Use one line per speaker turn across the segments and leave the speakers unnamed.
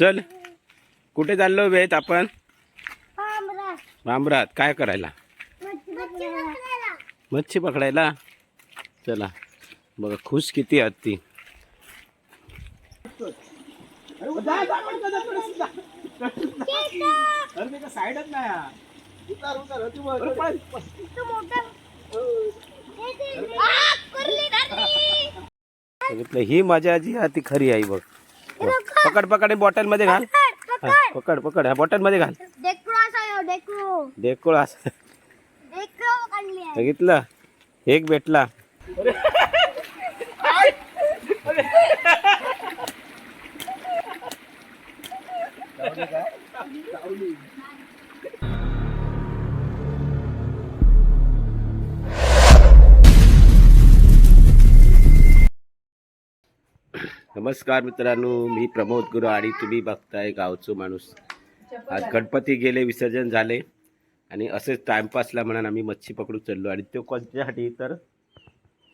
चल. कुठे चाललो वेत आपण? बांबरात काय करायला?
मच्छी पकडायला.
चला. बघा खुश किती आहात ती. बघितलं ही मजा जी आहे ती खरी आहे बघ बघ. पकड पकड बॉटलमध्ये घाल. हा, पकड. पकड ह्या बॉटलमध्ये घाल.
डेक्रो असा डेक्रो.
डेकोळ असं.
डेक्रो काढली आहे.
बघितलं? एक भेटला. नमस्कार मित्रांनो मी प्रमोद गुरु आणि तुम्ही बघताय गावचो माणूस. आज गणपती गेले विसर्जन झाले आणि असेच टाइमपासला म्हणून आम्ही मच्छी पकडू चाललो आणि तो कोणत्यासाठी तर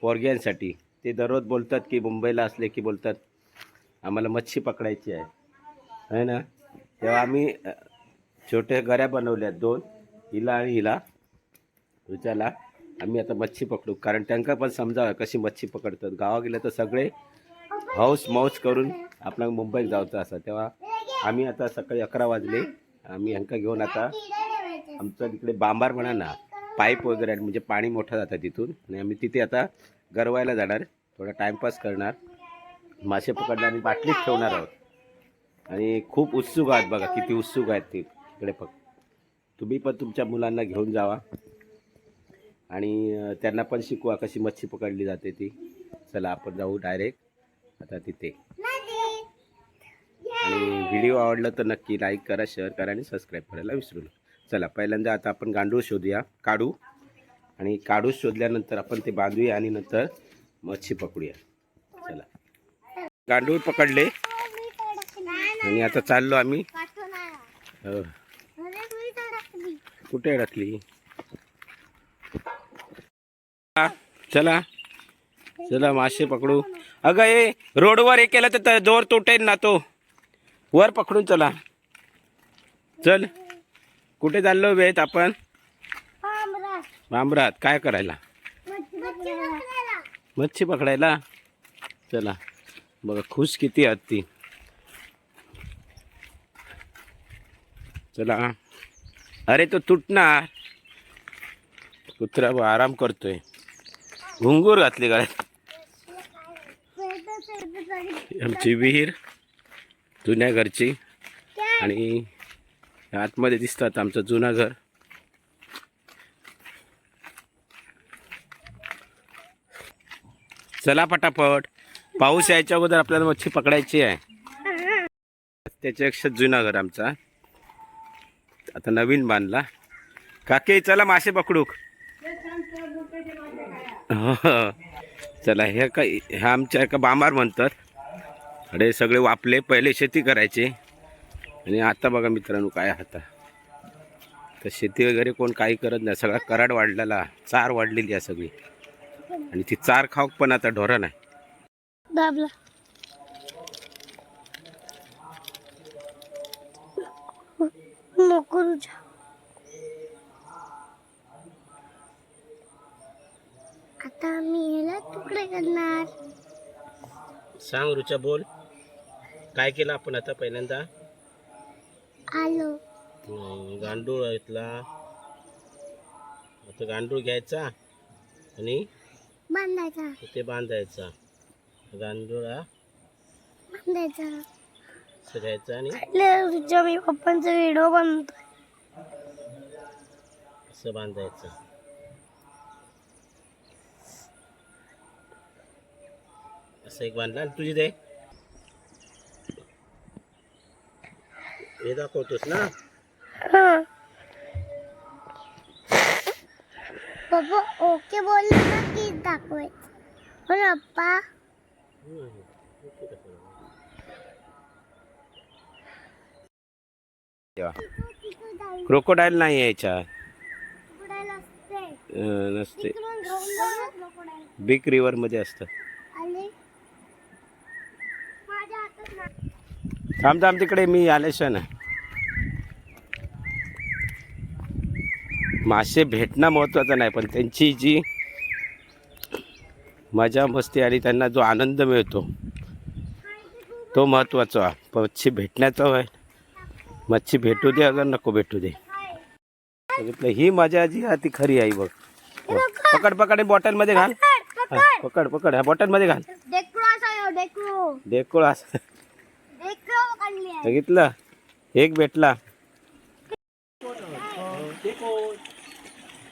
पोरग्यांसाठी. ते दररोज बोलतात की मुंबईला असले की बोलतात आम्हाला मच्छी पकडायची आहे. है ना? तेव्हा आम्ही छोट्या छोटे गऱ्या बनवल्या दोन हिला आणि हिला रुच्याला आम्ही आता मच्छी पकडू. कारण त्यांना पण समजावं कशी मच्छी पकडतात. गावा गेलं तर सगळे हौस मौस करून आपण मुंबईत जायचं असं. तेव्हा आम्ही आता सकाळी अकरा वाजले. आम्ही ह्यांका घेऊन आता आमचं तिकडे बांबार म्हणा ना पाईप वगैरे म्हणजे पाणी मोठं जातं तिथून. आणि आम्ही तिथे आता गरवायला जाणार. थोडा टाईमपास करणार. मासे पकडणार आणि बाटलीत ठेवणार आहोत. आणि खूप उत्सुक आहात बघा किती उत्सुक आहेत ते. तिकडे फक्त तुम्ही पण तुमच्या मुलांना घेऊन जावा. आणि त्यांना पण शिकवा कशी मच्छी पकडली जाते ती. चला आपण जाऊ डायरेक्ट आता तिथे. आणि व्हिडिओ आवडला तर नक्की लाईक करा शेअर करा आणि सबस्क्राईब करायला विसरू नका. चला पहिल्यांदा आता आपण गांडूळ शोधूया. काढू. आणि काढू शोधल्यानंतर आपण ते बांधूया आणि नंतर मच्छी पकडूया. चला. गांडूळ पकडले. आणि आता चाललो आम्ही. अं, कुठे अडकली? हा, चला. चला मासे पकडू. अगं ए रोडवर हे केलं तर जोर तुटेल ना तो. वर पकडून चला. चल. कुठे चाललो वेत आपण? बांबरात काय करायला? मच्छी पकडायला. चला. बघा खुश किती आहात ती. चला. अरे तो तुटणार. कुत्रा आराम करतोय. घुंगूर घातली गळ्यात. आमची विहीर जुन्या घरची आणि आतमध्ये दिसतात आमचं जुनं घर. चला पटापट. पाऊस यायच्या अगोदर आपल्याला मच्छी पकडायची आहे. त्याच्यापेक्षा जुना घर आमचा. आता नवीन बांधला. काके चला मासे पकडूक. हो, हो. चला हे काय ह्या आमच्या एका बांबार म्हणतात. अरे सगळे वापले पहिले शेती करायचे. आणि आता बघा मित्रांनो काय आता. तर शेती वगैरे कोण काही करत नाही. सगळा कराड वाढलेला चार वाढलेली आहे सगळी. आणि ती चार खाऊक पण आता ढोरा नाही.
आता आम्ही ह्याला तुकडे करणार.
सांग रुचा बोल. काय केलं आपण आता पहिल्यांदा?
आलो.
गांडूळ घेतला आता गांडूळ घ्यायचा आणि
बांधायचा.
ते बांधायचा. गांडूळ हा?
बांधायचा.
असं घ्यायचा आणि
तुझ्या मी पप्पांचा व्हिडिओ बनवतोय
असं बांधायचं. असं एक बांधला आणि तुझी दे. हे दाखवतोस ना?
पप्पा ओके बोलले ना की दाखवायचं. हो पप्पा?
क्रोकोडाईल नाही यायच्या
असते.
अं, नसते.
इकडून डायरेक्ट.
बिग रिव्हरमध्ये असतं.
आले माझ्या हातात ना
थांब थांब तिकडे मी आल्याशिवाय ना. मासे भेटणं महत्त्वाचं नाही पण त्यांची जी मजा मस्ती आणि त्यांना जो आनंद मिळतो तो महत्त्वाचा मच्छी भेटण्याचा होय. मच्छी भेटू दे अगर नको भेटू दे. बघितलं ही मजा जी आहे ती खरी आहे बघ. पकड पकड बॉटलमध्ये घाल. पकड पकड. ह्या बॉटलमध्ये घाल. डेकोळ असं
आहे.
बघितलं? एक भेटला.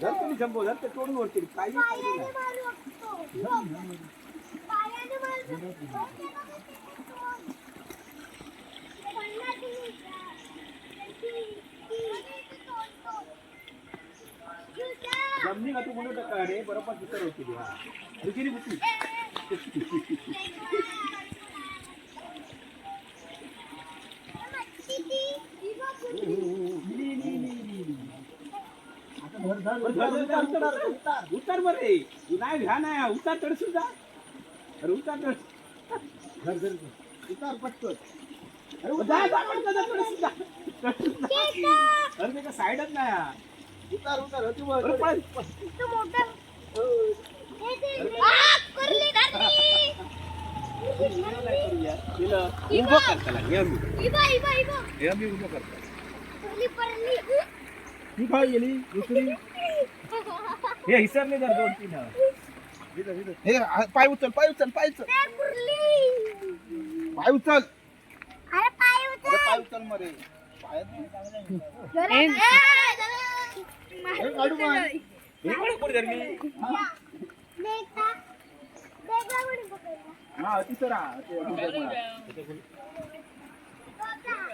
बाहेर येते
पायाने पण मारू
जर
शकतो.
तुम्ही शंभो जर ते तोडून वरतील काही फायदा
पायाने
नाही
मारू शकतो. बघ. पायाने मारू शकतो. पडला तुम्ही.
जमनी का तू म्हणू टका रे बरोबर तिथं होती हा रुचिरी उतार बरे नाही घ्या नाही उतार तडसून जा अरे उतार तड उतार पटकन. अरे तडसून जा. अरे ते का साईडच नाही हा. उतार उतार अरे तू अरे पळ, पळ. तिला उभं कर त्याला नेहमी नेहमी उभं करतात ती काय गेली दुसरी हे हिसरले जर दोन तीन.
हे आ- पाय उचल पाय उचल पाय उचल. पाय उचल.
अरे पाय
अरे पाय उचल मरे. पायात नाही. हे काढू पाय. हा. हे, हे, गुंडे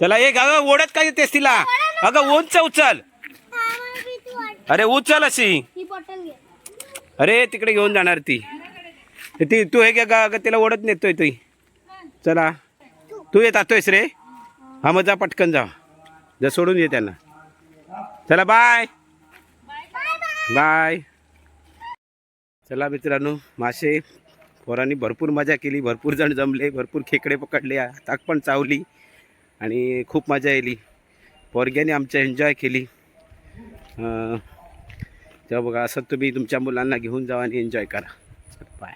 चला एक अगं ओढत काय येतेस तिला? अगं उंच उचल. अरे उचल अशी. अरे तिकडे घेऊन जाणार ती. ती तू हे का अगं तिला ओढत नेतोय तुही चला. तू येत आतोयस रे. हा मग जा पटकन जा. जा सोडून ये त्यांना. चला बाय. बाय. चला मित्रांनो मासे पोरांनी भरपूर मजा केली भरपूर जण जमले भरपूर खेकडे पकडले ताक पण चावली आणि खूप मजा येली. पोरग्याने आमच्या एन्जॉय केली. तेव्हा बघा असं तुम्ही तुमच्या मुलांना घेऊन जा आणि एन्जॉय करा. बाय